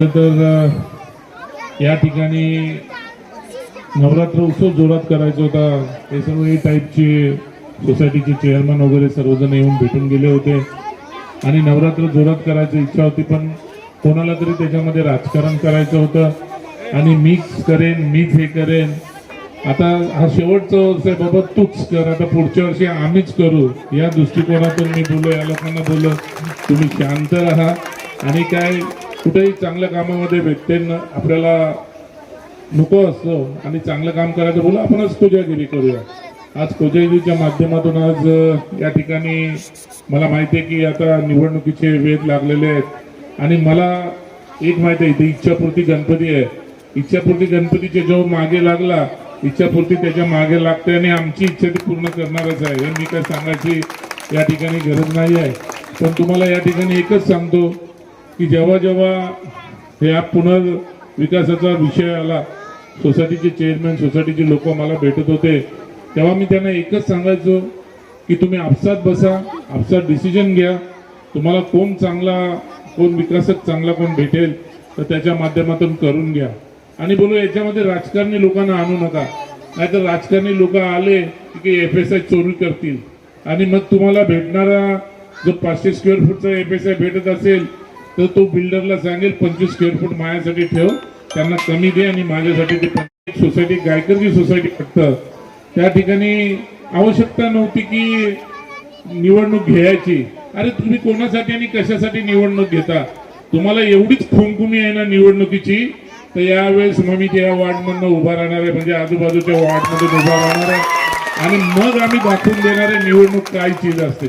तर या ठिकाणी नवरात्र उत्सव जोरात करायचा होता. हे सर्व ए टाईपचे सोसायटीचे चेअरमन वगैरे सर्वजण येऊन भेटून गेले होते. आणि नवरात्र जोरात करायची इच्छा होती पण कोणाला तरी त्याच्यामध्ये राजकारण करायचं होतं. आणि मीच करेन मीच हे करेन. आता हा शेवटचा वर्ष आहे बाबा तूच कर. आता पुढच्या वर्षी आम्हीच करू. या दृष्टिकोनातून मी बोललो या लोकांना बोललो तुम्ही शांत राहा. आणि काय कुठेही चांगल्या कामामध्ये भेटते आपल्याला नको असतं आणि चांगलं काम करायचं बोला आपणच कोजागिरी करूया. आज कोजागिरीच्या माध्यमातून आज या ठिकाणी मला माहिती आहे की आता निवडणुकीचे वेध लागलेले आहेत. आणि मला एक माहिती आहे इथे इच्छापूर्ती गणपती आहे. इच्छापूर्ती गणपतीचे जो मागे लागला इच्छापूर्ती त्याच्यामागे लागते आणि आमची इच्छा ती पूर्ण करणारच आहे. हे मी काय सांगायची या ठिकाणी गरज नाही आहे. पण तुम्हाला या ठिकाणी एकच सांगतो की जेव्हा जेव्हा या पुनर्विकासाचा विषय आला सोसायटीचे चेअरमॅन सोसायटीचे लोक मला भेटत होते तेव्हा मी त्यांना एकच सांगायचो की तुम्ही आपसात बसा आपसात डिसिजन घ्या. तुम्हाला कोण चांगला कोण विकासक चांगला कोण भेटेल तर त्याच्या माध्यमातून करून घ्या. आणि बोलू याच्यामध्ये राजकारणी लोकांना आणू नका. नाहीतर राजकारणी लोक आले की एफ एस आय चोरी करतील. आणि मग तुम्हाला भेटणारा जो पाचशे स्क्वेअर फूटचा एफ एस आय भेटत असेल तर तो बिल्डरला सांगेल पंचवीस स्क्वेअर फूट माझ्यासाठी ठेव त्यांना कमी दे आणि माझ्यासाठी ते सोसायटी गायकरची सोसायटी फक्त. त्या ठिकाणी आवश्यकता नव्हती की निवडणूक घ्यायची. अरे तुम्ही कोणासाठी आणि कशासाठी निवडणूक घेता? तुम्हाला एवढीच खुमखुमी आहे ना निवडणुकीची तर यावेळेस मग मी त्या वार्डमधनं उभा राहणार आहे म्हणजे आजूबाजूच्या वार्डमधून उभा राहणार आहे. आणि मग आम्ही दाखवून देणार आहे निवडणूक काय चीज असते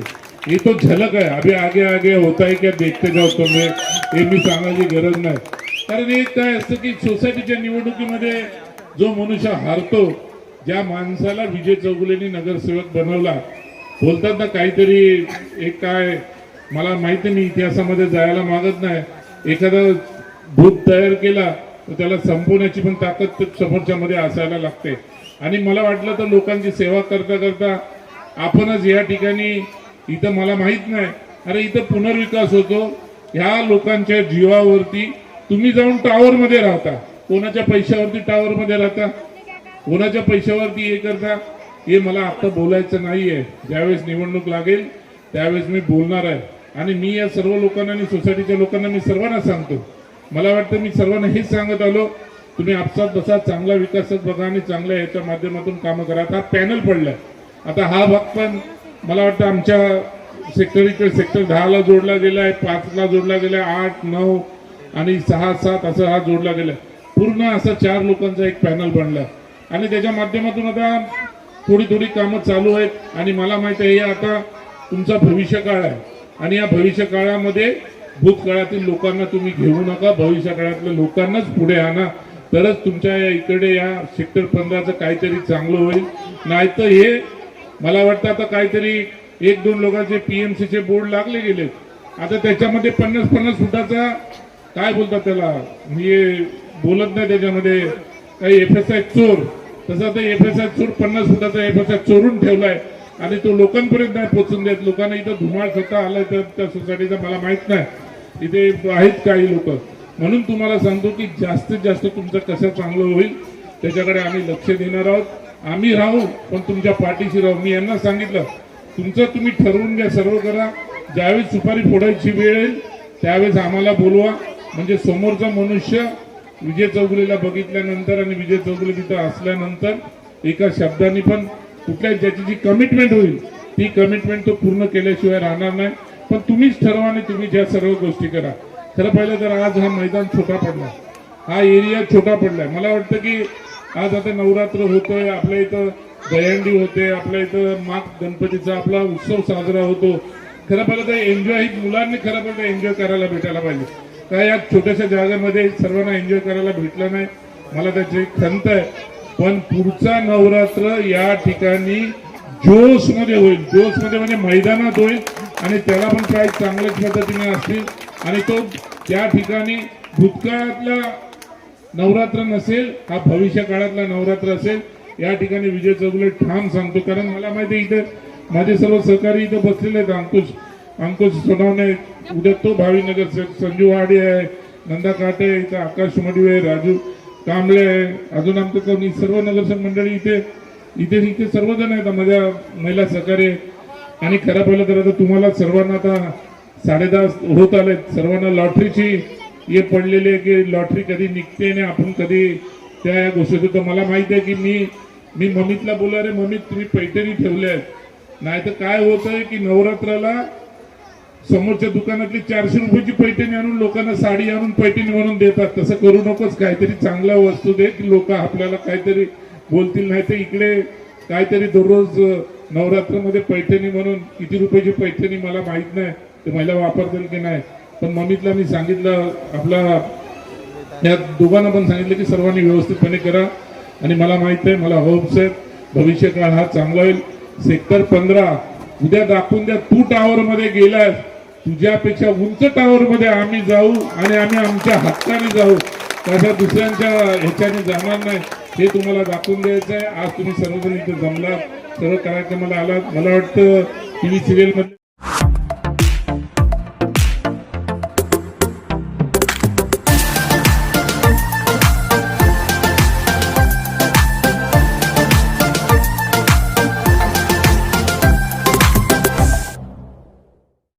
ये तो झलक आहे. अभि आगे आगे होता है क्या देखते जाओ तुम्ही? हे मी सांगायची गरज नाही. कारण एक काय असतं की सोसायटीच्या निवडणुकीमध्ये जो मनुष्य हारतो ज्या माणसाला विजय चौगुलेनी नगरसेवक बनवला बोलतात ना काहीतरी एक काय मला माहिती नाही इतिहासामध्ये जायला मागत नाही. एखादा भूत तयार केला तर त्याला संपवण्याची पण ताकद समोरच्या मध्ये असायला लागते. आणि मला वाटलं तर लोकांची सेवा करता करता आपणच या ठिकाणी इथं मला माहीत नाही. अरे इथं पुनर्विकास होतो. ह्या लोकांच्या जीवावरती तुम्ही जाऊन टावरमध्ये राहता. कोणाच्या पैशावरती टावरमध्ये राहता? कोणाच्या पैशावरती हे करता? हे मला आता बोलायचं नाहीये. ज्यावेळेस निवडणूक लागेल त्यावेळेस मी बोलणार आहे. आणि मी या सर्व लोकांना आणि सोसायटीच्या लोकांना मी सर्वांना सांगतो. मला वाटतं मी सर्वांना हेच सांगत आलो. तुम्ही आपसात बसा चांगला विकासच बघा आणि चांगल्या याच्या माध्यमातून कामं करा. आता पॅनल पडलं आता हा भाग पण मला वाटतं आमच्या सेक्टर इकडे सेक्टर दहाला जोडला गेला आहे पाचला जोडला गेला आहे आठ नऊ आणि सहा सात असं हा जोडला गेला पूर्ण असा चार लोकांचा एक पॅनल बनला आणि त्याच्या माध्यमातून आता थोडी थोडी कामं चालू आहेत. आणि मला माहिती आहे हे आता तुमचा भविष्यकाळ आहे. आणि या भविष्यकाळामध्ये भूतकाळातील लोकांना तुम्ही घेऊ नका. भविष्यकाळातल्या लोकांनाच पुढे आणा. तरच तुमच्या या इकडे या सेक्टर पंधराचं काहीतरी चांगलं होईल. नाहीतर हे मला वाटतं आता काहीतरी एक दोन लोकांचे पीएमसीचे बोर्ड लागले गेले. आता त्याच्यामध्ये पन्नास पन्नास फुटाचा काय बोलतात त्याला मी बोलत नाही त्याच्यामध्ये काही एफ एस आय चोर. तसं आता एफ एस आय चोर पन्नास फुटाचा एफ एस आय चोरून ठेवलाय. आणि तो लोकांपर्यंत नाही पोचून देत. लोकांना इथं धुमाळ स्वतः आलाय तर त्या सोसायटीचा मला माहीत नाही. इथे आहेत काही लोक. म्हणून तुम्हाला सांगतो की जास्तीत जास्त तुमचं कसं चांगलं होईल त्याच्याकडे आम्ही लक्ष देणार आहोत. आम्ही राहू पण तुमच्या पाठीशी राहू. मी यांना सांगितलं तुमचं तुम्ही ठरवून घ्या सर्व करा. ज्यावेळेस सुपारी फोडायची वेळ येईल त्यावेळेस आम्हाला बोलवा. म्हणजे समोरचा मनुष्य विजय चौगुलेला बघितल्यानंतर आणि विजय चौगुले तिथं असल्यानंतर एका शब्दाने पण कुठल्या ज्याची जी कमिटमेंट होईल ती कमिटमेंट तो पूर्ण केल्याशिवाय राहणार नाही. पण तुम्हीच ठरवा आणि तुम्ही ज्या सर्व गोष्टी करा. खरं पाहिलं तर आज हा मैदान छोटा पडला. हा एरिया छोटा पडलाय. मला वाटतं की आज आता नवरात्र होतोय आपल्या इथं दयांडी होते आपल्या इथं माग गणपतीचा आपला उत्सव साजरा होतो. खरं पाहिलं तर एन्जॉय ही मुलांनी खरं पाहिलं एन्जॉय करायला भेटायला पाहिजे. काय या छोट्याशा जागेमध्ये सर्वांना एन्जॉय करायला भेटलं नाही मला त्याची खंत आहे. पण पुढचा नवरात्र या ठिकाणी जोशमध्ये होईल. जोसमध्ये म्हणजे मैदानात होईल आणि त्याला पण काही चांगल्याच पद्धतीने असतील. आणि तो त्या ठिकाणी भूतकाळातला नवरात्र नसेल हा भविष्य काळातला नवरात्र असेल या ठिकाणी विजय चौगुले ठाम सांगतो. कारण मला माहिती आहे इथे माझे सर्व सहकारी इथे बसलेले आहेत अंकुश अंकुश सोनवणे उद्या तो भावी संजू वाडे आहे नंदा काटे इथं आकाश मडवे राजू कांबळे आहे अजून आमचं कोणी सर्व नगरसेवक मंडळी इथे इथे इथे सर्वजण आहेत माझ्या महिला सहकारी आणि खरं पाहिलं तर आता तुम्हाला सर्वांना आता साडेदहा होत आलेत सर्वांना लॉटरीची हे पडलेले की लॉटरी कधी निघते आणि आपण कधी त्या या गोष्टीत तर मला माहिती आहे की मी मी मम्मीतला बोला रे मम्मी तुम्ही पैठणी ठेवल्या आहेत. नाही तर काय होत आहे की नवरात्राला समोरच्या दुकानातली चारशे रुपयाची पैठणी आणून लोकांना साडी आणून पैठणी म्हणून देतात. तसं करू नकोस काहीतरी चांगल्या वस्तू दे की लोक आपल्याला काहीतरी बोलतील. नाही तर इकडे काहीतरी दररोज नवरात्रामध्ये नवरात्रमध्ये पैठणी म्हणून किती रुपयाची पैठणी मला माहीत नाही. ते महिला वापरतील की नाही? पण मम्मीतला मी सांगितलं आपला या दोघांना पण सांगितलं की सर्वांनी व्यवस्थितपणे करा. आणि मला माहीत आहे मला होप्स आहेत भविष्य काळ हा चांगला होईल. सेक्टर पंधरा उद्या दाखवून द्या तू टावर मध्ये गेलास तुझ्यापेक्षा उंच टावर मध्ये आम्ही जाऊ आणि आम्ही आमच्या हक्काने जाऊ. तशा दुसऱ्यांच्या ह्याच्याने जाणार नाही. हे तुम्हाला दाखवून द्यायचं आहे आज तुम्ही सर्वजण इथे जमला सर्व कार्यक्रमाला आलात. मला वाटतं टीव्ही सिरियल सिरियलमध्ये